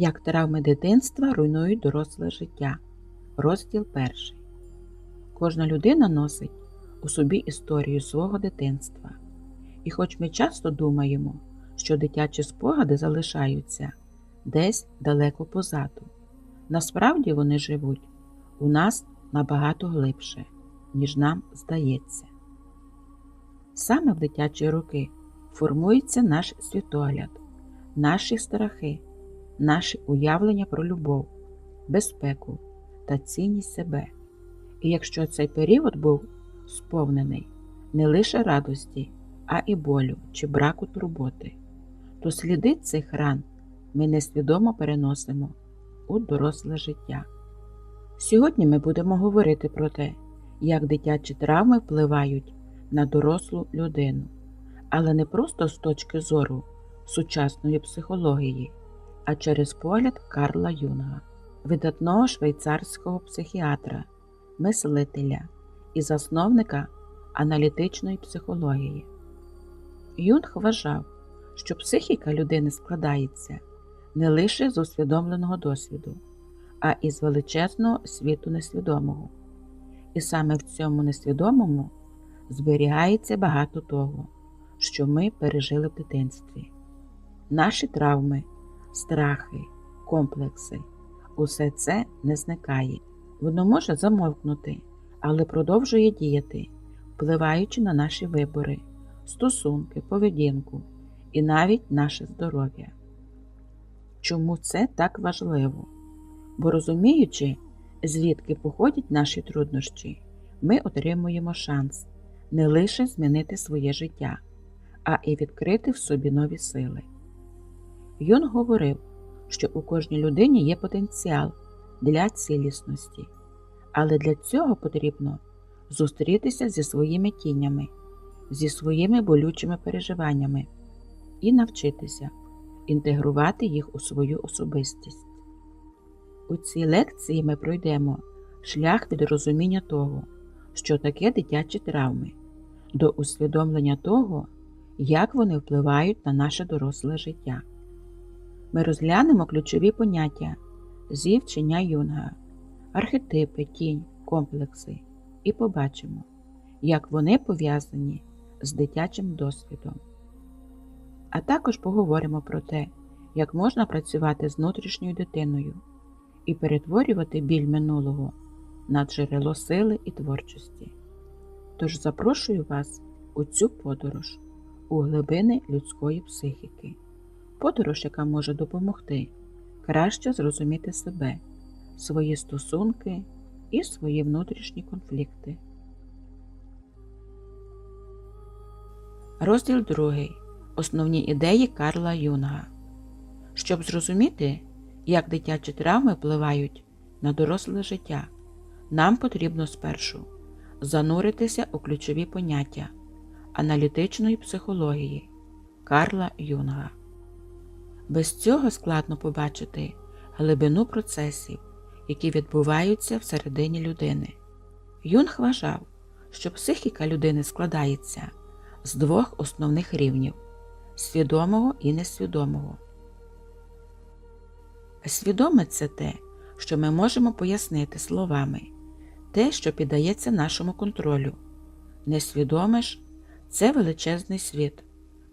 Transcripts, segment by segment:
Як травми дитинства руйнують доросле життя. Розділ перший. Кожна людина носить у собі історію свого дитинства. І хоч ми часто думаємо, що дитячі спогади залишаються десь далеко позаду, насправді вони живуть у нас набагато глибше, ніж нам здається. Саме в дитячі роки формується наш світогляд, наші страхи, наші уявлення про любов, безпеку та цінність себе. І якщо цей період був сповнений не лише радості, а і болю чи браку турботи, то сліди цих ран ми несвідомо переносимо у доросле життя. Сьогодні ми будемо говорити про те, як дитячі травми впливають на дорослу людину, але не просто з точки зору сучасної психології, а через погляд Карла Юнга, видатного швейцарського психіатра, мислителя і засновника аналітичної психології. Юнг вважав, що психіка людини складається не лише з усвідомленого досвіду, а і з величезного світу несвідомого. І саме в цьому несвідомому зберігається багато того, що ми пережили в дитинстві. Наші травми, страхи, комплекси усе це не зникає. Воно може замовкнути, але продовжує діяти, впливаючи на наші вибори, стосунки, поведінку і навіть наше здоров'я. Чому це так важливо? Бо розуміючи, звідки походять наші труднощі, ми отримуємо шанс не лише змінити своє життя, а і відкрити в собі нові сили. Юн говорив, що у кожній людині є потенціал для цілісності, але для цього потрібно зустрітися зі своїми тінями, зі своїми болючими переживаннями і навчитися інтегрувати їх у свою особистість. У цій лекції ми пройдемо шлях від розуміння того, що таке дитячі травми, до усвідомлення того, як вони впливають на наше доросле життя. Ми розглянемо ключові поняття зі вчення юнга, архетипи, тінь, комплекси і побачимо, як вони пов'язані з дитячим досвідом. А також поговоримо про те, як можна працювати з внутрішньою дитиною і перетворювати біль минулого на джерело сили і творчості. Тож запрошую вас у цю подорож у глибини людської психіки, подорож, яка може допомогти краще зрозуміти себе, свої стосунки і свої внутрішні конфлікти. Розділ 2. Основні ідеї Карла Юнга. Щоб зрозуміти, як дитячі травми впливають на доросле життя, нам потрібно спершу зануритися у ключові поняття аналітичної психології Карла Юнга. Без цього складно побачити глибину процесів, які відбуваються всередині людини. Юнг вважав, що психіка людини складається з двох основних рівнів свідомого і несвідомого. Свідоме це те, що ми можемо пояснити словами, те, що піддається нашому контролю. Несвідоме ж це величезний світ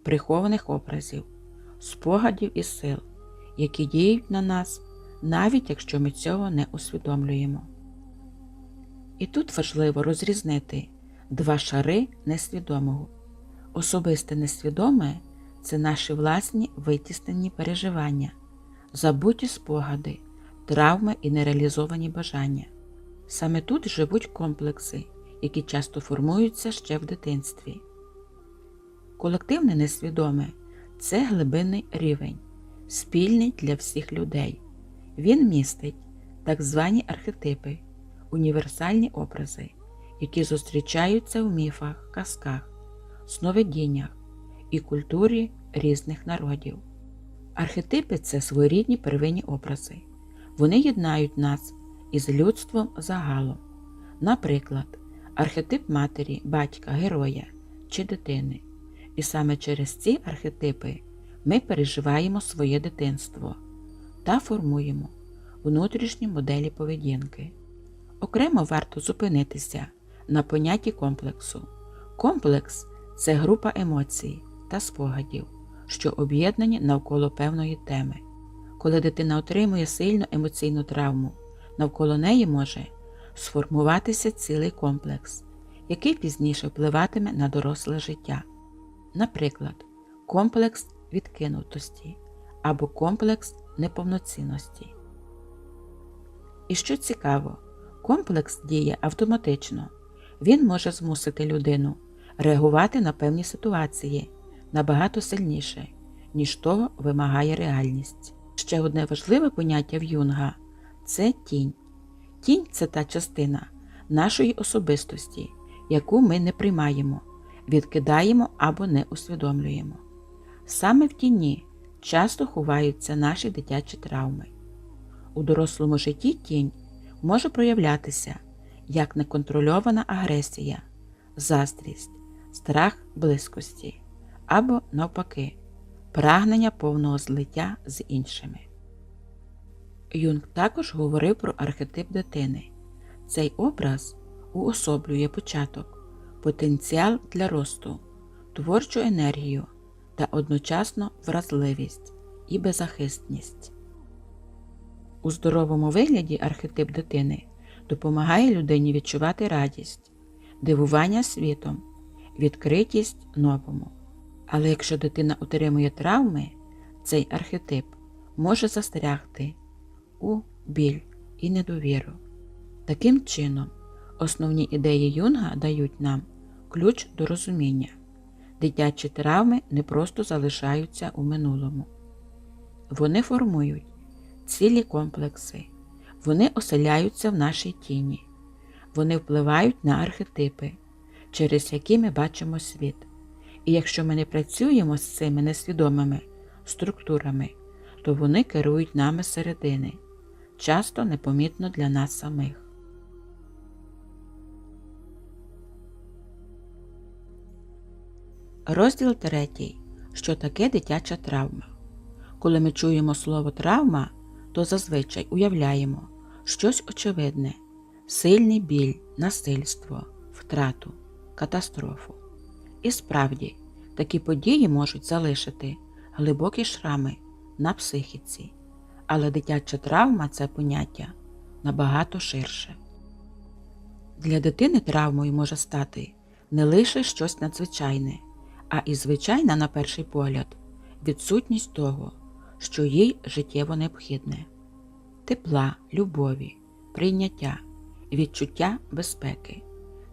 прихованих образів, спогадів і сил, які діють на нас, навіть якщо ми цього не усвідомлюємо. І тут важливо розрізнити два шари несвідомого. Особисте несвідоме це наші власні витіснені переживання, забуті спогади, травми і нереалізовані бажання. Саме тут живуть комплекси, які часто формуються ще в дитинстві. Колективне несвідоме це глибинний рівень, спільний для всіх людей. Він містить так звані архетипи, універсальні образи, які зустрічаються в міфах, казках, сновидіннях і культурі різних народів. Архетипи це своєрідні первинні образи. Вони єднають нас із людством загалом. Наприклад, архетип матері, батька, героя чи дитини. І саме через ці архетипи ми переживаємо своє дитинство, та формуємо внутрішні моделі поведінки. Окремо варто зупинитися на понятті комплексу. Комплекс це група емоцій та спогадів, що об'єднані навколо певної теми. Коли дитина отримує сильну емоційну травму, навколо неї може сформуватися цілий комплекс, який пізніше впливатиме на доросле життя. Наприклад, комплекс відкинутості або комплекс неповноцінності. І що цікаво, комплекс діє автоматично. Він може змусити людину реагувати на певні ситуації набагато сильніше, ніж того вимагає реальність. Ще одне важливе поняття в Юнга це тінь. Тінь це та частина нашої особистості, яку ми не приймаємо, відкидаємо або не усвідомлюємо. Саме в тіні часто ховаються наші дитячі травми. У дорослому житті тінь може проявлятися як неконтрольована агресія, заздрість, страх близькості або, навпаки, прагнення повного злиття з іншими. Юнг також говорив про архетип дитини. Цей образ уособлює початок, потенціал для росту, творчу енергію та одночасно вразливість і беззахисність. У здоровому вигляді архетип дитини допомагає людині відчувати радість, дивування світом, відкритість новому. Але якщо дитина отримує травми, цей архетип може застрягти у біль і недовіру. Таким чином, основні ідеї Юнга дають нам ключ до розуміння. Дитячі травми не просто залишаються у минулому. Вони формують цілі комплекси, вони оселяються в нашій тіні, вони впливають на архетипи, через які ми бачимо світ. І якщо ми не працюємо з цими несвідомими структурами, то вони керують нами зсередини, часто непомітно для нас самих. Розділ третій. Що таке дитяча травма? Коли ми чуємо слово травма, то зазвичай уявляємо щось очевидне, сильний біль, насильство, втрату, катастрофу. І справді, такі події можуть залишити глибокі шрами на психіці, але дитяча травма це поняття набагато ширше. Для дитини травмою може стати не лише щось надзвичайне, а і звичайна, на перший погляд, відсутність того, що їй життєво необхідне тепла, любові, прийняття, відчуття безпеки.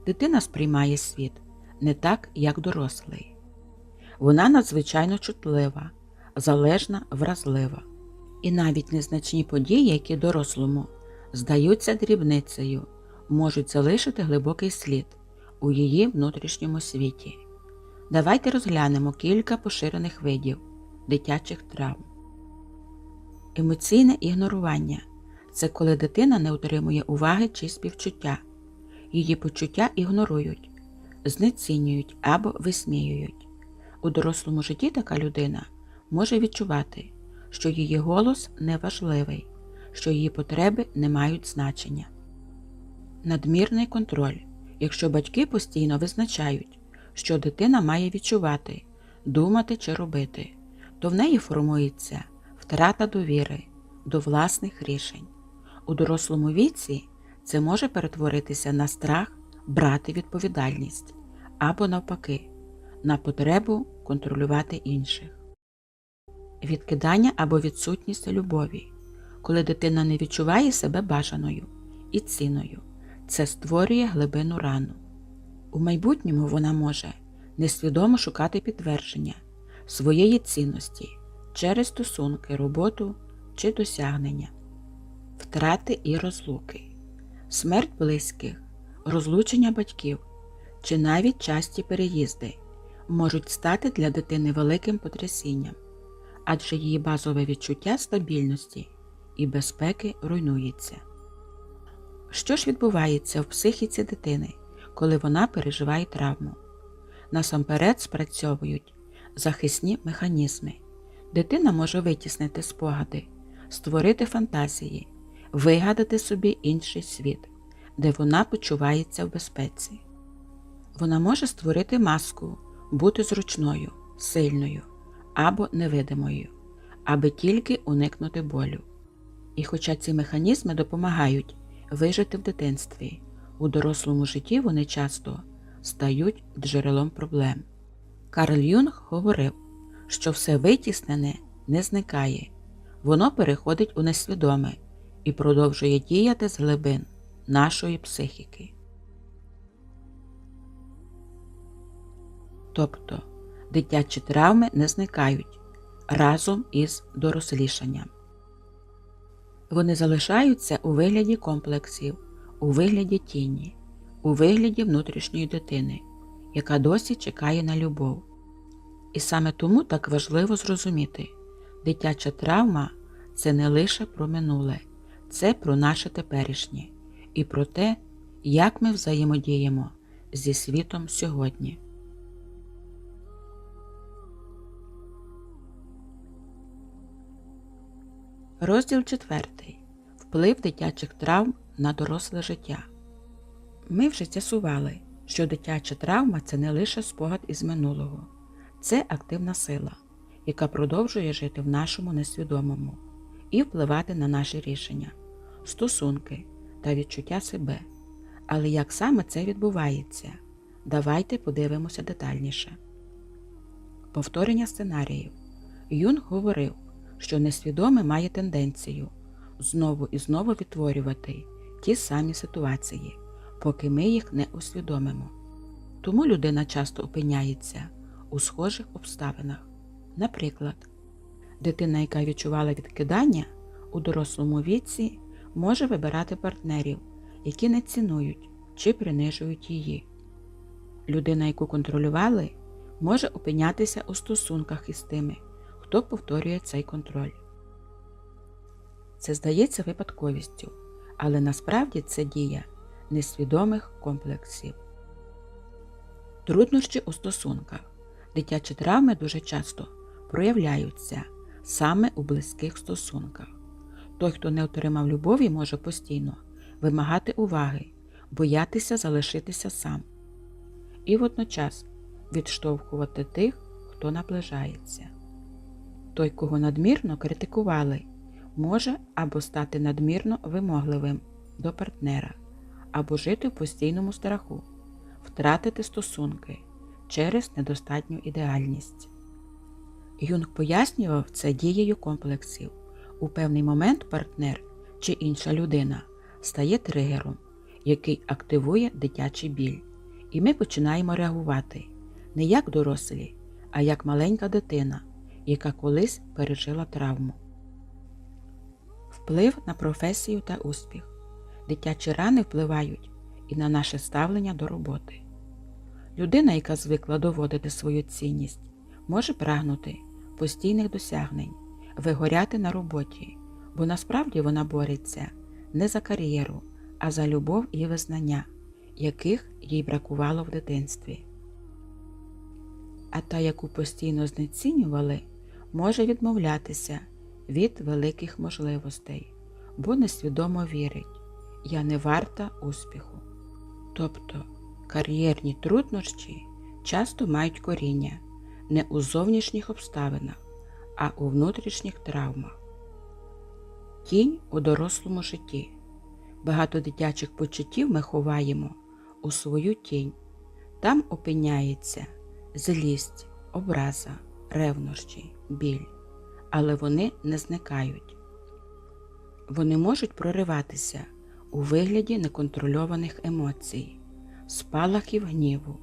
Дитина сприймає світ не так, як дорослий. Вона надзвичайно чутлива, залежна, вразлива. І навіть незначні події, які дорослому здаються дрібницею, можуть залишити глибокий слід у її внутрішньому світі. Давайте розглянемо кілька поширених видів дитячих травм. Емоційне ігнорування це коли дитина не отримує уваги чи співчуття. Її почуття ігнорують, знецінюють або висміюють. У дорослому житті така людина може відчувати, що її голос неважливий, що її потреби не мають значення. Надмірний контроль, якщо батьки постійно визначають, що дитина має відчувати, думати чи робити, то в неї формується втрата довіри до власних рішень. У дорослому віці це може перетворитися на страх брати відповідальність або, навпаки, на потребу контролювати інших. Відкидання або відсутність любові, коли дитина не відчуває себе бажаною і ціною, це створює глибину рану. У майбутньому вона може несвідомо шукати підтвердження своєї цінності через стосунки, роботу чи досягнення, втрати і розлуки, смерть близьких, розлучення батьків чи навіть часті переїзди можуть стати для дитини великим потрясінням, адже її базове відчуття стабільності і безпеки руйнується. Що ж відбувається в психіці дитини, коли вона переживає травму? Насамперед спрацьовують захисні механізми. Дитина може витіснити спогади, створити фантазії, вигадати собі інший світ, де вона почувається в безпеці. Вона може створити маску, бути зручною, сильною або невидимою, аби тільки уникнути болю. І хоча ці механізми допомагають вижити в дитинстві, у дорослому житті вони часто стають джерелом проблем. Карл Юнг говорив, що все витіснене не зникає, воно переходить у несвідоме і продовжує діяти з глибин нашої психіки. Тобто дитячі травми не зникають разом із дорослішанням. Вони залишаються у вигляді комплексів, у вигляді тіні, у вигляді внутрішньої дитини, яка досі чекає на любов. І саме тому так важливо зрозуміти, дитяча травма це не лише про минуле, це про наше теперішнє і про те, як ми взаємодіємо зі світом сьогодні. Розділ 4. Вплив дитячих травм на доросле життя. Ми вже з'ясували, що дитяча травма це не лише спогад із минулого, це активна сила, яка продовжує жити в нашому несвідомому і впливати на наші рішення, стосунки та відчуття себе. Але як саме це відбувається? Давайте подивимося детальніше. Повторення сценаріїв. Юнг говорив, що несвідоме має тенденцію знову і знову відтворювати ті самі ситуації, поки ми їх не усвідомимо. Тому людина часто опиняється у схожих обставинах. Наприклад, дитина, яка відчувала відкидання у дорослому віці, може вибирати партнерів, які не цінують чи принижують її. Людина, яку контролювали, може опинятися у стосунках із тими, хто повторює цей контроль. Це здається випадковістю, але насправді це дія несвідомих комплексів. Труднощі у стосунках. Дитячі травми дуже часто проявляються саме у близьких стосунках. Той, хто не отримав любові, може постійно вимагати уваги, боятися залишитися сам і водночас відштовхувати тих, хто наближається. Той, кого надмірно критикували, може або стати надмірно вимогливим до партнера, або жити в постійному страху, втратити стосунки через недостатню ідеальність. Юнг пояснював це дією комплексів. У певний момент партнер чи інша людина стає тригером, який активує дитячий біль, і ми починаємо реагувати не як дорослі, а як маленька дитина, яка колись пережила травму. Вплив на професію та успіх. Дитячі рани впливають і на наше ставлення до роботи. Людина, яка звикла доводити свою цінність, може прагнути постійних досягнень, вигоряти на роботі, бо насправді вона бореться не за кар'єру, а за любов і визнання, яких їй бракувало в дитинстві. А та, яку постійно знецінювали, може відмовлятися від великих можливостей, бо несвідомо вірить, я не варта успіху. Тобто кар'єрні труднощі часто мають коріння не у зовнішніх обставинах, а у внутрішніх травмах. Тінь у дорослому житті. Багато дитячих почуттів ми ховаємо у свою тінь. Там опиняється злість, образа, ревнощі, біль, але вони не зникають. Вони можуть прориватися у вигляді неконтрольованих емоцій, спалахів гніву,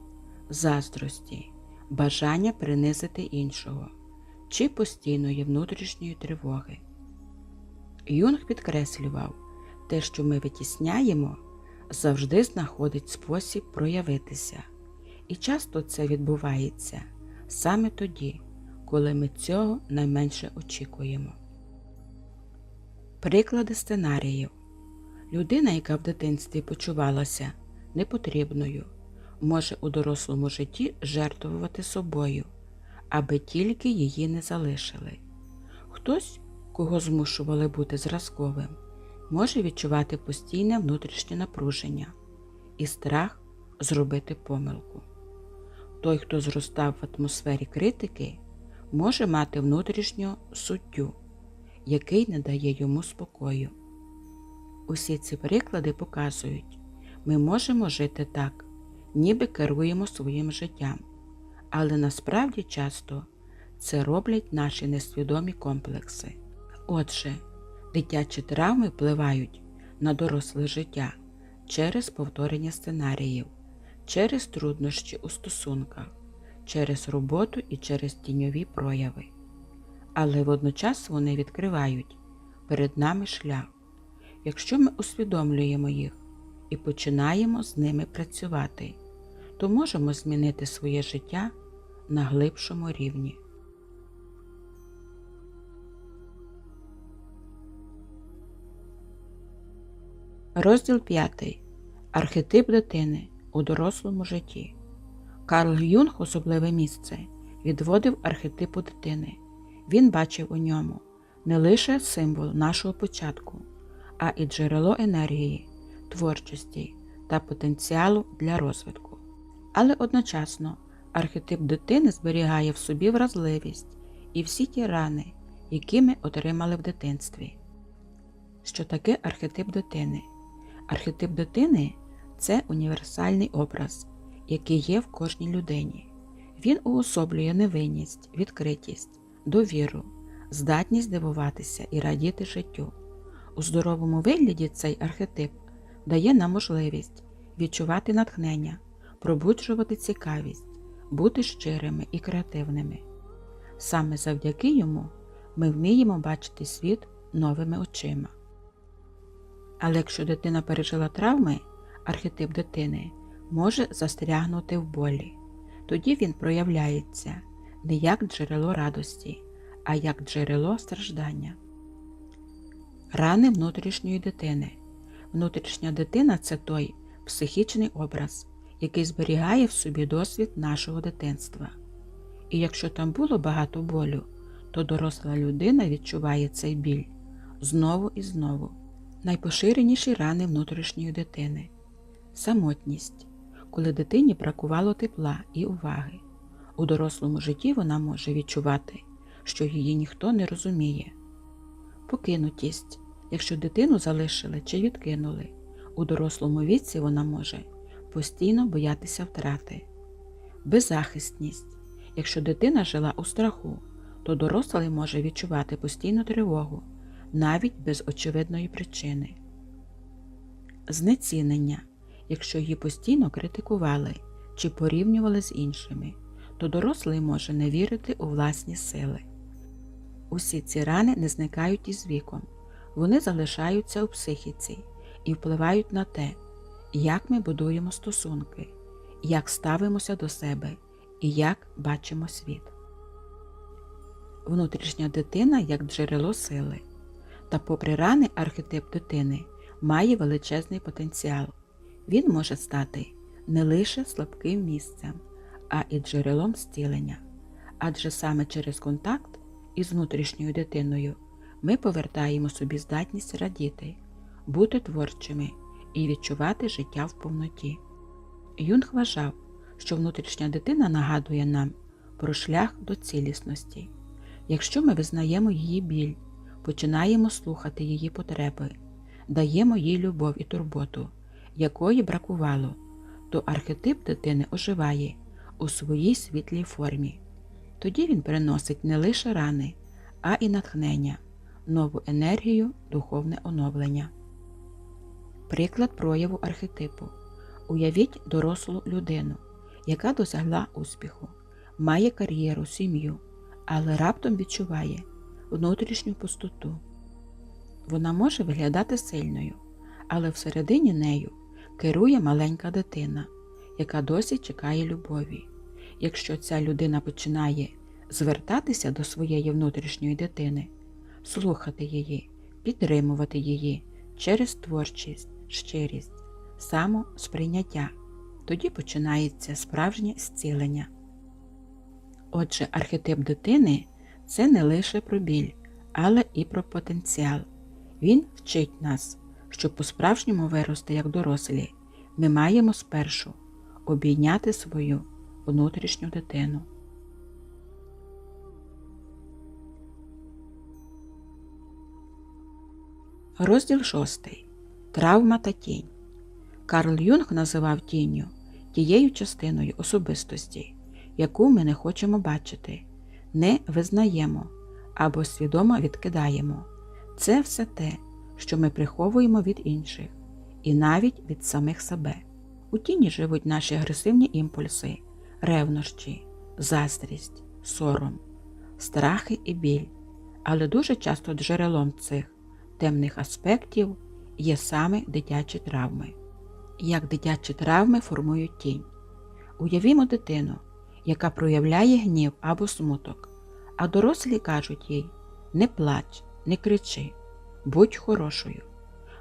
заздрості, бажання принизити іншого чи постійної внутрішньої тривоги. Юнг підкреслював, те, що ми витісняємо, завжди знаходить спосіб проявитися, і часто це відбувається саме тоді, коли ми цього найменше очікуємо. Приклади сценаріїв людина, яка в дитинстві почувалася непотрібною, може у дорослому житті жертвувати собою, аби тільки її не залишили. Хтось кого змушували бути зразковим, може відчувати постійне внутрішнє напруження і страх зробити помилку. Той, хто зростав в атмосфері критики, може мати внутрішню суттю, який не дає йому спокою. Усі ці приклади показують, ми можемо жити так, ніби керуємо своїм життям, але насправді часто це роблять наші несвідомі комплекси. Отже, дитячі травми впливають на доросле життя через повторення сценаріїв, через труднощі у стосунках, через роботу і через тіньові прояви. Але водночас вони відкривають перед нами шлях, якщо ми усвідомлюємо їх і починаємо з ними працювати, то можемо змінити своє життя на глибшому рівні. Розділ 5. Архетип дитини у дорослому житті. Карл Юнг особливе місце відводив архетипу дитини. Він бачив у ньому не лише символ нашого початку, а і джерело енергії, творчості та потенціалу для розвитку. Але одночасно архетип дитини зберігає в собі вразливість і всі ті рани, які ми отримали в дитинстві. Що таке архетип дитини? Архетип дитини це універсальний образ, який є в кожній людині. Він уособлює невинність, відкритість, довіру, здатність дивуватися і радіти життю. У здоровому вигляді цей архетип дає нам можливість відчувати натхнення, пробуджувати цікавість, бути щирими і креативними. Саме завдяки йому ми вміємо бачити світ новими очима. Але якщо дитина пережила травми, архетип дитини може застрягнути в болі. Тоді він проявляється не як джерело радості, а як джерело страждання. Рани внутрішньої дитини. Внутрішня дитина це той психічний образ, який зберігає в собі досвід нашого дитинства. І якщо там було багато болю, то доросла людина відчуває цей біль знову і знову. Найпоширеніші рани внутрішньої дитини самотність, коли дитині бракувало тепла і уваги. У дорослому житті вона може відчувати, що її ніхто не розуміє. Покинутість, якщо дитину залишили чи відкинули, у дорослому віці вона може постійно боятися втрати. Беззахисність, якщо дитина жила у страху, то дорослий може відчувати постійну тривогу навіть без очевидної причини. Знецінення, якщо її постійно критикували чи порівнювали з іншими, то дорослий може не вірити у власні сили. Усі ці рани не зникають із віком, вони залишаються у психіці і впливають на те, як ми будуємо стосунки, як ставимося до себе і як бачимо світ. Внутрішня дитина як джерело сили. Та, попри рани, архетип дитини має величезний потенціал. Він може стати не лише слабким місцем, а і джерелом зцілення. Адже саме через контакт із внутрішньою дитиною ми повертаємо собі здатність радіти, бути творчими і відчувати життя в повноті. Юнг вважав, що внутрішня дитина нагадує нам про шлях до цілісності. Якщо ми визнаємо її біль, починаємо слухати її потреби, даємо їй любов і турботу, якої бракувало, то архетип дитини оживає у своїй світлій формі. Тоді він приносить не лише рани, а і натхнення, нову енергію, духовне оновлення. Приклад прояву архетипу. Уявіть дорослу людину, яка досягла успіху, має кар'єру, сім'ю, але раптом відчуває внутрішню пустоту. Вона може виглядати сильною, але всередині нею керує маленька дитина, яка досі чекає любові. Якщо ця людина починає звертатися до своєї внутрішньої дитини, слухати її, підтримувати її через творчість, щирість, самосприйняття, тоді починається справжнє зцілення. Отже, архетип дитини це не лише про біль, але і про потенціал. Він вчить нас, щоб по-справжньому вирости як дорослі, ми маємо спершу обійняти свою внутрішню дитину. Розділ 6. Травма та тінь. Карл Юнг називав тінню тією частиною особистості, яку ми не хочемо бачити, не визнаємо або свідомо відкидаємо. Це все те, що ми приховуємо від інших і навіть від самих себе. У тіні живуть наші агресивні імпульси, ревнощі, заздрість, сором, страхи і біль, але дуже часто джерелом цих темних аспектів є саме дитячі травми. Як дитячі травми формують тінь. Уявімо дитину, яка проявляє гнів або смуток, а дорослі кажуть їй не плач, не кричи, будь хорошою.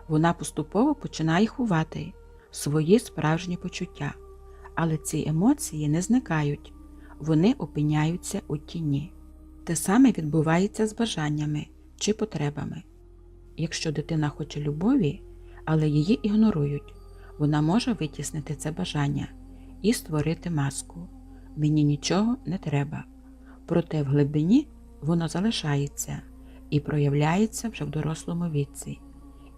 Вона поступово починає ховати свої справжні почуття, але ці емоції не зникають, вони опиняються у тіні. Те саме відбувається з бажаннями чи потребами. Якщо дитина хоче любові, але її ігнорують, вона може витіснити це бажання і створити маску. Мені нічого не треба. Проте в глибині воно залишається і проявляється вже в дорослому віці,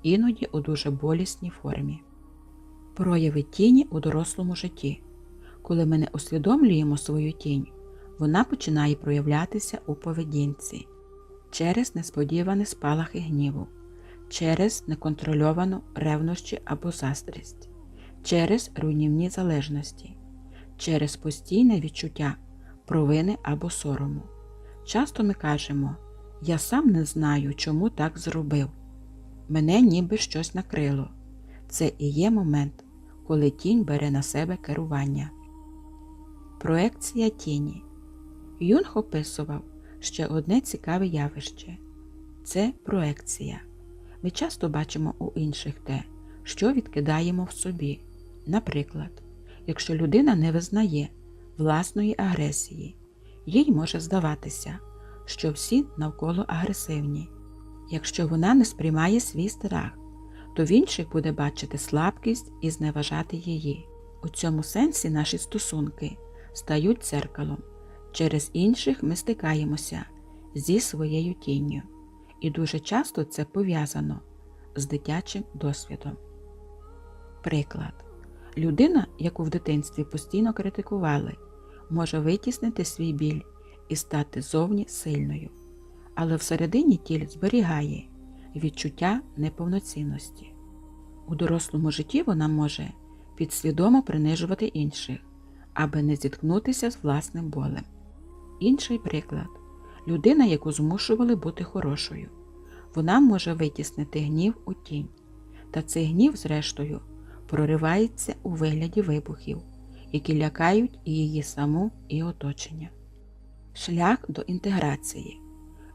іноді у дуже болісній формі. Прояви тіні у дорослому житті. Коли ми не усвідомлюємо свою тінь, вона починає проявлятися у поведінці через несподівані спалахи гніву, через неконтрольовану ревнощі або заздрість, через руйнівні залежності, через постійне відчуття провини або сорому. Часто ми кажемо Я сам не знаю, чому так зробив. Мене ніби щось накрило. Це і є момент, коли тінь бере на себе керування. Проекція тіні. Юнг описував ще одне цікаве явище це проекція. Ми часто бачимо у інших те, що відкидаємо в собі. Наприклад, якщо людина не визнає власної агресії, їй може здаватися, що всі навколо агресивні. Якщо вона не сприймає свій страх, то в інших буде бачити слабкість і зневажати її. У цьому сенсі наші стосунки стають дзеркалом. Через інших ми стикаємося зі своєю тінню, і дуже часто це пов'язано з дитячим досвідом. Приклад. Людина, яку в дитинстві постійно критикували, може витіснити свій біль і стати зовні сильною, але всередині тіль зберігає відчуття неповноцінності. У дорослому житті вона може підсвідомо принижувати інших, аби не зіткнутися з власним болем. Інший приклад людина, яку змушували бути хорошою. Вона може витіснити гнів у тінь, та цей гнів, зрештою, проривається у вигляді вибухів, які лякають і її саму, і оточення. Шлях до інтеграції.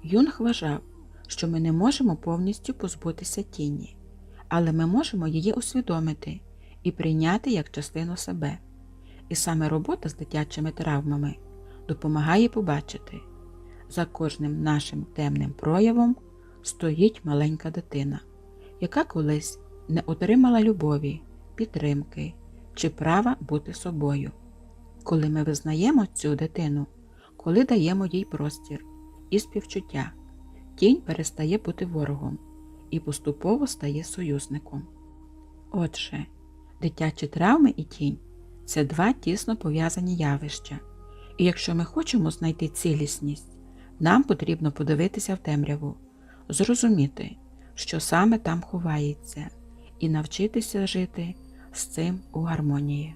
Юнг вважав, що ми не можемо повністю позбутися тіні, але ми можемо її усвідомити і прийняти як частину себе. І саме робота з дитячими травмами допомагає побачити, за кожним нашим темним проявом стоїть маленька дитина, яка колись не отримала любові, підтримки чи права бути собою. Коли ми визнаємо цю дитину, коли даємо їй простір і співчуття, тінь перестає бути ворогом і поступово стає союзником. Отже, дитячі травми і тінь це два тісно пов'язані явища, і якщо ми хочемо знайти цілісність, нам потрібно подивитися в темряву, зрозуміти, що саме там ховається, і навчитися жити з цим у гармонії.